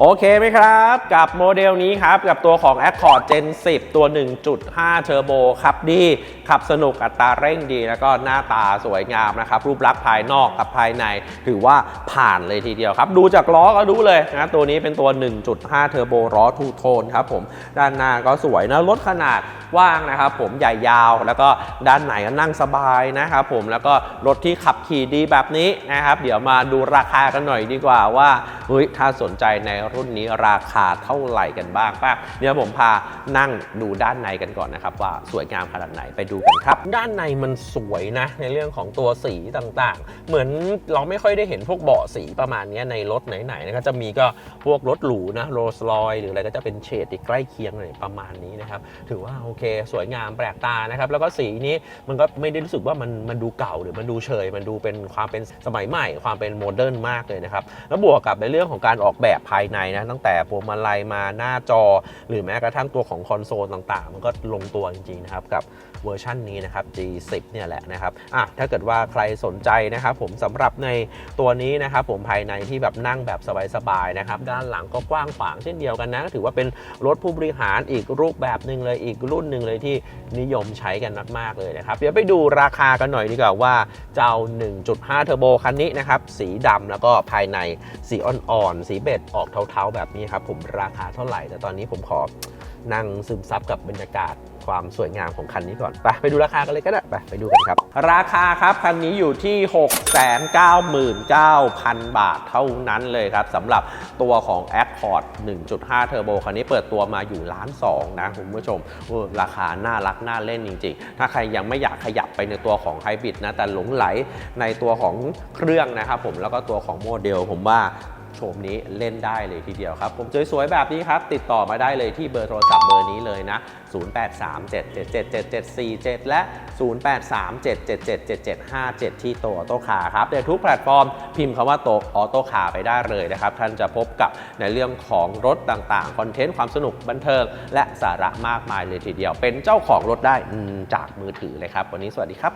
โอเคไหมครับ กับโมเดลนี้ครับ กับตัวของ Accord Gen 10 ตัว 1.5 Turbo ครับดี ขับสนุกอัตราเร่งดี แล้วก็หน้าตาสวยงามนะครับ รูปลักษณ์ภายนอกกับภายใน ถือว่าผ่านเลยทีเดียวครับ ดูจากล้อก็รู้เลยนะ ตัวนี้เป็นตัว 1.5 Turbo ล้อทูโทนครับผม ด้านหน้าก็สวยนะ รถขนาดว้างนะครับผมใหญ่ยาวแล้วก็ด้านไหนก็นั่งสบายนะครับผมแล้วก็รถที่ขับขี่ดีแบบนี้นะครับ เดี๋ยวมาดูราคากันหน่อยดีกว่าว่าเฮ้ยถ้าสนใจในรุ่นนี้ราคาเท่าไหร่กันบ้างป่ะเดี๋ยวผมพานั่งดูด้านในกันก่อนนะครับว่าสวยงามขนาดไหนไปดูกันครับ ด้านในมันสวยนะในเรื่องของตัวสีต่างๆ เหมือนเราไม่ค่อยได้เห็นพวกเบาะสีประมาณนี้ในรถไหนๆนะครับจะมีก็พวกรถหรูนะโรลส์รอยหรืออะไรก็จะเป็นเฉดที่ใกล้เคียงเลยประมาณนี้นะครับถือว่าโอเค สวยงามแปลกตานะครับแล้วก็สีนี้มันก็ไม่ได้รู้สึกว่ามันมันดูเก่าหรือมันดูเฉย มันดูเป็นความเป็นสมัยใหม่ ความเป็นโมเดิร์นมากเลยนะครับแล้วบวกกับในเรื่องของการออกแบบภายในนะตั้งแต่พวงมาลัยมาหน้าจอ หรือแม้กระทั่งตัวของคอนโซลต่างๆ มันก็ลงตัวจริงๆนะครับกับเวอร์ชันนี้นะครับ G10 เนี่ยแหละนะครับอะถ้าเกิดว่าใครสนใจนะครับผมสำหรับในตัวนี้นะครับผมภายในที่แบบนั่งแบบสบายๆนะครับด้านหลังก็กว้างขวางเช่นเดียวกันนะ ถือว่าเป็นรถผู้บริหารอีกรูปแบบหนึ่งเลยอีกรุ่นหนึ่งเลยที่นิยมใช้กันมากๆเลยนะครับเดี๋ยวไปดูราคากันหน่อยดีกว่าว่าเจ้า 1.5 เทอร์โบคันนี้นะครับสีดำแล้วก็ภายในสีอ่อนๆสีเบจออกเทาๆแบบนี้ครับผมราคาเท่าไหร่ แต่ตอนนี้ผมขอนั่งซึมซับกับบรรยากาศความสวยงามของคันนี้ก่อน ไปไปดูราคากันเลยก็ได้ไปไปดูกันครับ ราคาครับ คันนี้อยู่ที่ 699,000 บาทเท่านั้นเลยครับสำหรับตัวของ Accord 1.5 Turbo คันนี้เปิดตัวมาอยู่ล้านสองนะคุณผู้ชมเออราคาน่ารักน่าเล่นจริง ๆ ถ้าใครยังไม่อยากขยับไปในตัวของไฮบริดนะแต่หลงไหลในตัวของเครื่องนะครับผมแล้วก็ตัวของโมเดลผมว่า โฉมนี้เล่นได้เลยทีเดียวครับ ผมสวยๆแบบนี้ครับ ติดต่อมาได้เลยที่เบอร์โทรศัพท์เบอร์นี้เลยนะ 0837777747 และ 0837777757 ที่โตออโต้คาครับในทุกแพลตฟอร์มพิมพ์คำว่าโตออโต้คาไปได้เลยนะครับ ท่านจะพบกับในเรื่องของรถต่างๆ คอนเทนต์ความสนุกบันเทิง และสาระมากมายเลยทีเดียว เป็นเจ้าของรถได้จากมือถือเลยครับ วันนี้สวัสดีครับ